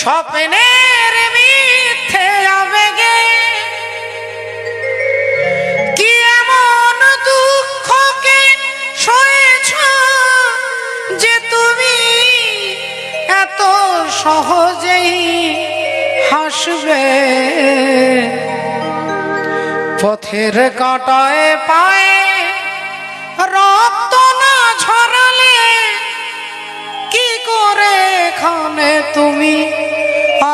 স্বপ্নের মিথ্যে আবেগে কি এমন দুঃখকে সয়েছ যে তুমি এত সহজেই হাসবে? পথের কাটায় পায়ে রক্ত না ঝরালে কি করে খানে তুমি?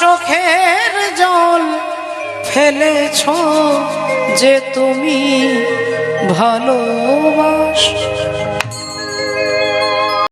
চোখের জল ফেলেছ যে তুমি ভালোবাস।